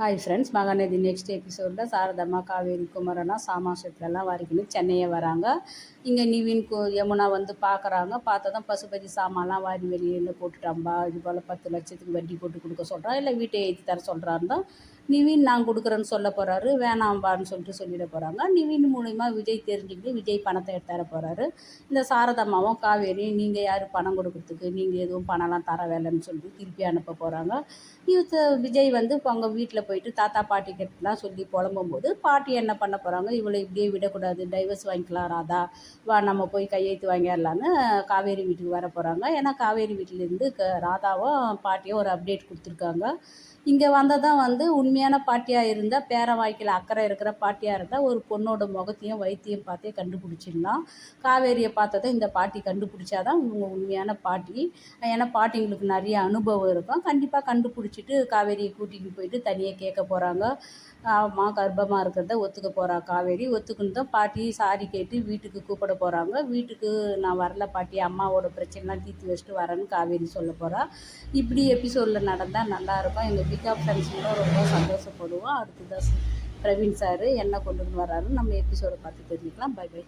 Hi friends Mahanadi next எபிசோடில் சாரதம்மா காவேரி குமரனா சாமாசத்துலலாம் வாரிக்கணும் சென்னையே வராங்க. இங்கே நிவின் கு யமுனா வந்து பார்க்குறாங்க பார்த்தா தான் பசுபதி சாமான்லாம் வாரி வெளியில் போட்டுட்டாம்பா. இது போல் பத்து லட்சத்துக்கு வட்டி போட்டு கொடுக்க சொல்கிறான் இல்லை வீட்டை ஏற்றி தர சொல்கிறாருந்தான் நிவின் நான் கொடுக்குறேன்னு சொல்ல போகிறாரு வேணாம்பான்னு சொல்லிட்டு சொல்லிட போகிறாங்க நிவின் மூலிமா விஜய் தெரிஞ்சுக்கிட்டு விஜய் பணத்தை எடுத்து தர போகிறாரு இந்த சாரதம்மாவும் காவேரி நீங்கள் யார் பணம் கொடுக்குறதுக்கு நீங்கள் எதுவும் பணம்லாம் தர வேலைன்னு சொல்லிட்டு திருப்பி அனுப்ப போகிறாங்க இது விஜய் வந்து இப்போ அவங்க வீட்டில் போயிட்டு தாத்தா பாட்டி கிட்டலாம் சொல்லி புலம்பும்போது பாட்டி என்ன பண்ண போகிறாங்க இவளை இப்படியே விடக்கூடாது டைவர்ஸ் வாங்கிக்கலாம் ராதா. வா நம்ம போய் கையெழுத்து வாங்கிடலான்னு காவேரி வீட்டுக்கு வர போகிறாங்க ஏன்னா காவேரி வீட்டிலேருந்து க ராதாவும் பாட்டியும் ஒரு அப்டேட் கொடுத்துருக்காங்க. இங்கே வந்ததான் வந்து உண்மை உண்மையான பாட்டியாக இருந்தால் பேர வாய்க்கில் அக்கறை இருக்கிற பாட்டியாக இருந்தால் ஒரு பொண்ணோட முகத்தையும் வைத்தியம் பார்த்தே கண்டுபிடிச்சிடலாம். காவேரியை பார்த்ததை இந்த பாட்டி கண்டுபிடிச்சாதான் இவங்க உண்மையான பாட்டி. ஏன்னா பாட்டிங்களுக்கு நிறைய அனுபவம் இருக்கும். கண்டிப்பாக கண்டுபிடிச்சிட்டு காவேரியை கூட்டிகிட்டு போயிட்டு தனியாக கேட்க போகிறாங்க அம்மா கர்ப்பமாக இருக்கிறத ஒத்துக்க போகிறா காவேரி. ஒத்துக்குன்னு தான் பாட்டி சாரி கேட்டு வீட்டுக்கு கூப்பிட போகிறாங்க வீட்டுக்கு நான் வரல பாட்டி அம்மாவோட பிரச்சனைலாம் தீர்த்து வச்சுட்டு வரேன்னு காவேரி சொல்ல போகிறா இப்படி எபிசோடில் நடந்தால் நல்லாயிருக்கும் எங்கள் பிகாப் ஃப்ரெண்ட்ஸுங்களும் ரொம்ப சந்தோஷப்படுவோம். அடுத்து தான் பிரவீன் சார் என்ன கொண்டு வந்து வராருன்னு நம்ம எபிசோடை பார்த்து தெரிஞ்சுக்கலாம். By by